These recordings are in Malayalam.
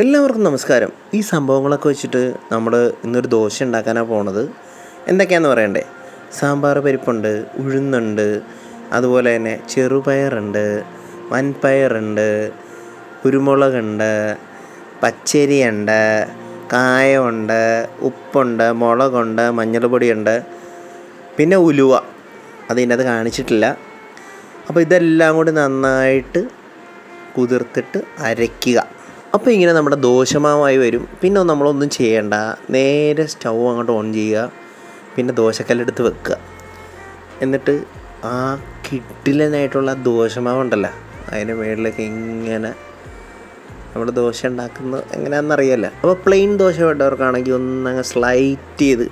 എല്ലാവർക്കും നമസ്കാരം. ഈ സംഭവങ്ങളൊക്കെ വെച്ചിട്ട് നമ്മൾ ഇന്നൊരു ദോശ ഉണ്ടാക്കാനാണ് പോണത്. എന്തൊക്കെയാണെന്ന് പറയണ്ടേ? സാമ്പാർ പരിപ്പുണ്ട് ഉഴുന്നുണ്ട് അതുപോലെ തന്നെ ചെറുപയറുണ്ട് വൻപയറുണ്ട് കുരുമുളകുണ്ട് പച്ചരിയുണ്ട് കായമുണ്ട് ഉപ്പുണ്ട് മുളകുണ്ട് മഞ്ഞൾപ്പൊടിയുണ്ട് പിന്നെ ഉലുവ. അതിനകത്ത് കാണിച്ചിട്ടില്ല. അപ്പോൾ ഇതെല്ലാം കൂടി നന്നായിട്ട് കുതിർത്തിട്ട് അരയ്ക്കുക. അപ്പോൾ ഇങ്ങനെ നമ്മുടെ ദോശമാവായി വരും. പിന്നെ നമ്മളൊന്നും ചെയ്യേണ്ട. നേരെ സ്റ്റൗ അങ്ങോട്ട് ഓൺ ചെയ്യുക. പിന്നെ ദോശക്കല്ലെടുത്ത് വെക്കുക. എന്നിട്ട് ആ കിഡിലനായിട്ടുള്ള ദോശമാവുണ്ടല്ലോ. അതിന് മേളിലേക്ക് ഇങ്ങനെ നമ്മൾ ദോശ ഉണ്ടാക്കുന്നത് എങ്ങനെയാണെന്ന് അറിയില്ല. അപ്പോൾ പ്ലെയിൻ ദോശ വേണ്ടവർക്കാണെങ്കിൽ ഒന്നങ്ങ് സ്ലൈറ്റ് ചെയ്ത്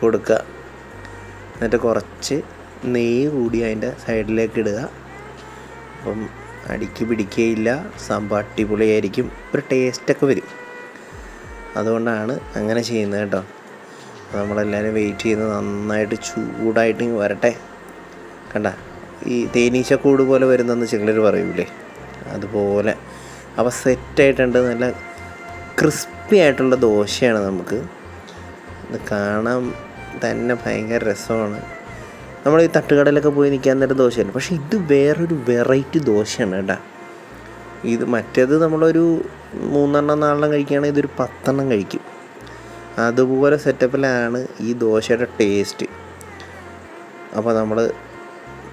കൊടുക്കുക. എന്നിട്ട് കുറച്ച് നെയ്യ് കൂടി അതിന്റെ സൈഡിലേക്ക് ഇടുക. അപ്പം അടിക്ക് പിടിക്കുകയില്ല സംഭവം അടിപൊളിയായിരിക്കും ഒരു ടേസ്റ്റൊക്കെ വരും. അതുകൊണ്ടാണ് അങ്ങനെ ചെയ്യുന്നത് കേട്ടോ. നമ്മളെല്ലാവരും വെയിറ്റ് ചെയ്ത് നന്നായിട്ട് ചൂടായിട്ട് വരട്ടെ. കണ്ട? ഈ തേനീച്ചക്കൂട് പോലെ വരുന്നെന്ന് ചിലർ പറയൂലേ? അതുപോലെ. അപ്പോൾ സെറ്റായിട്ടുണ്ട് നല്ല ക്രിസ്പി ആയിട്ടുള്ള ദോശയാണ് നമുക്ക്. ഇത് കാണാൻ തന്നെ ഭയങ്കര രസമാണ്. നമ്മൾ ഈ തട്ടുകടയിലൊക്കെ പോയി നിൽക്കാൻ നേരം ദോശയല്ല പക്ഷേ ഇത് വേറൊരു വെറൈറ്റി ദോശയാണ് കേട്ടോ. ഇത് മറ്റേത് നമ്മളൊരു മൂന്നെണ്ണം നാലെണ്ണം കഴിക്കുകയാണെങ്കിൽ ഇതൊരു പത്തെണ്ണം കഴിക്കും. അതുപോലെ സെറ്റപ്പിലാണ് ഈ ദോശയുടെ ടേസ്റ്റ് അപ്പോൾ നമ്മൾ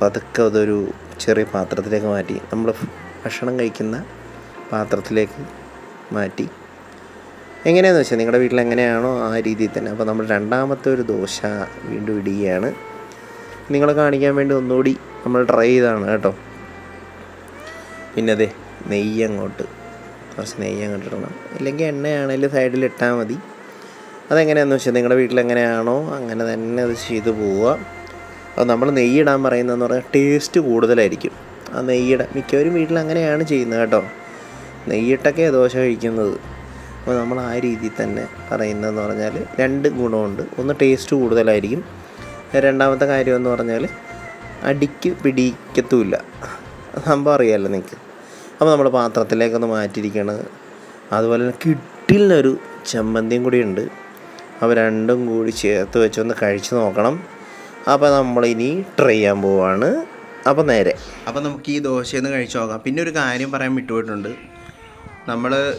പതുക്കെ അതൊരു ചെറിയ പാത്രത്തിലേക്ക് മാറ്റി നമ്മൾ ഭക്ഷണം കഴിക്കുന്ന പാത്രത്തിലേക്ക് മാറ്റി. എങ്ങനെയാണെന്ന് വെച്ചാൽ നിങ്ങളുടെ വീട്ടിൽ എങ്ങനെയാണോ ആ രീതിയിൽ തന്നെ. അപ്പോൾ നമ്മൾ രണ്ടാമത്തെ ഒരു ദോശ വീണ്ടും ഇടുകയാണ്. നിങ്ങളെ കാണിക്കാൻ വേണ്ടി ഒന്നുകൂടി നമ്മൾ ട്രൈ ചെയ്താണ് കേട്ടോ. പിന്നെ അതെ നെയ്യ് അങ്ങോട്ട്. കുറച്ച് നെയ്യ് അങ്ങോട്ട് ഇടണം. ഇല്ലെങ്കിൽ എണ്ണയാണെങ്കിലും സൈഡിൽ ഇട്ടാൽ മതി. അതെങ്ങനെയാണെന്ന് വെച്ചാൽ നിങ്ങളുടെ വീട്ടിൽ എങ്ങനെയാണോ അങ്ങനെ തന്നെ അത് ചെയ്തു പോവുക. അപ്പോൾ നമ്മൾ നെയ്യ് ഇടാൻ പറയുന്നതെന്ന് പറഞ്ഞാൽ ടേസ്റ്റ് കൂടുതലായിരിക്കും. ആ നെയ്യിടാൻ മിക്കവരും വീട്ടിൽ അങ്ങനെയാണ് ചെയ്യുന്നത് കേട്ടോ. നെയ്യിട്ടൊക്കെ ദോശ കഴിക്കുന്നത്. അപ്പോൾ നമ്മൾ ആ രീതിയിൽ തന്നെ പറയുന്നതെന്ന് പറഞ്ഞാൽ രണ്ട് ഗുണമുണ്ട്. ഒന്ന് ടേസ്റ്റ് കൂടുതലായിരിക്കും. രണ്ടാമത്തെ കാര്യം എന്ന് പറഞ്ഞാൽ അടിക്ക് പിടിക്കത്തുമില്ല. സംഭവം അറിയാമല്ലോ നിങ്ങൾക്ക് അപ്പോൾ നമ്മൾ പാത്രത്തിലേക്കൊന്ന് മാറ്റിയിരിക്കണം. അതുപോലെ തന്നെ കിട്ടിലിനൊരു ചമ്മന്തിയും കൂടി ഉണ്ട്. അപ്പോൾ രണ്ടും കൂടി ചേർത്ത് വെച്ചൊന്ന് കഴിച്ച് നോക്കണം. അപ്പോൾ നമ്മൾ ഇനി ട്രൈ ചെയ്യാൻ പോവാണ്. അപ്പോൾ നേരെ. അപ്പോൾ നമുക്ക് ഈ ദോശയൊന്ന് കഴിച്ച് നോക്കാം. പിന്നെ ഒരു കാര്യം പറയാൻ വിട്ടുപോയിട്ടുണ്ട്. നമ്മൾ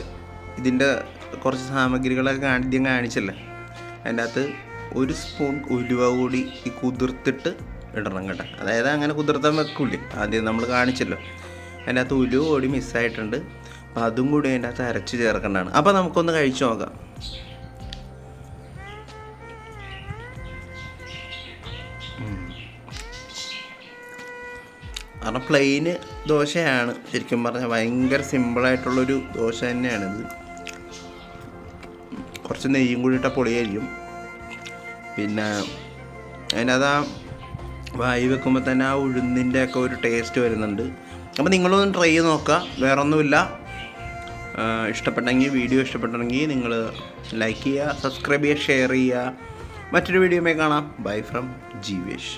ഇതിന്റെ കുറച്ച് സാമഗ്രികളൊക്കെ ആദ്യം കാണിച്ചല്ലേ? അതിന്റെ അകത്ത് ഒരു സ്പൂൺ ഉലുവ കൂടി ഈ കുതിർത്തിട്ട് ഇടണം കേട്ടോ. അതായത് അങ്ങനെ കുതിർത്താൻ വെക്കൂലേ ആദ്യം നമ്മൾ കാണിച്ചല്ലോ. അതിന്റെ അകത്ത് ഉലുവ കൂടി മിസ്സായിട്ടുണ്ട് അപ്പോൾ അതും കൂടി അതിന്റെ അകത്ത് അരച്ച് ചേർക്കേണ്ടതാണ്. അപ്പോൾ നമുക്കൊന്ന് കഴിച്ചു നോക്കാം. കാരണം പ്ലെയിന് ദോശയാണ്. ശരിക്കും പറഞ്ഞാൽ ഭയങ്കര സിമ്പിളായിട്ടുള്ളൊരു ദോശ തന്നെയാണിത്. കുറച്ച് നെയ്യും കൂടി ഇട്ടാൽ പൊളിയായിരിക്കും. പിന്നെ അതിനകത്ത് ആ വായി വെക്കുമ്പോൾ തന്നെ ആ ഉഴുന്നിന്റെ ഒക്കെ ഒരു ടേസ്റ്റ് വരുന്നുണ്ട്. അപ്പോൾ നിങ്ങളൊന്ന് ട്രൈ ചെയ്ത് നോക്കുക വേറൊന്നുമില്ല. ഇഷ്ടപ്പെട്ടെങ്കിൽ വീഡിയോ ഇഷ്ടപ്പെട്ടെങ്കിൽ നിങ്ങൾ ലൈക്ക് ചെയ്യുക സബ്സ്ക്രൈബ് ചെയ്യുക ഷെയർ ചെയ്യുക. മറ്റൊരു വീഡിയോ കാണാം. Bye from Jeevesh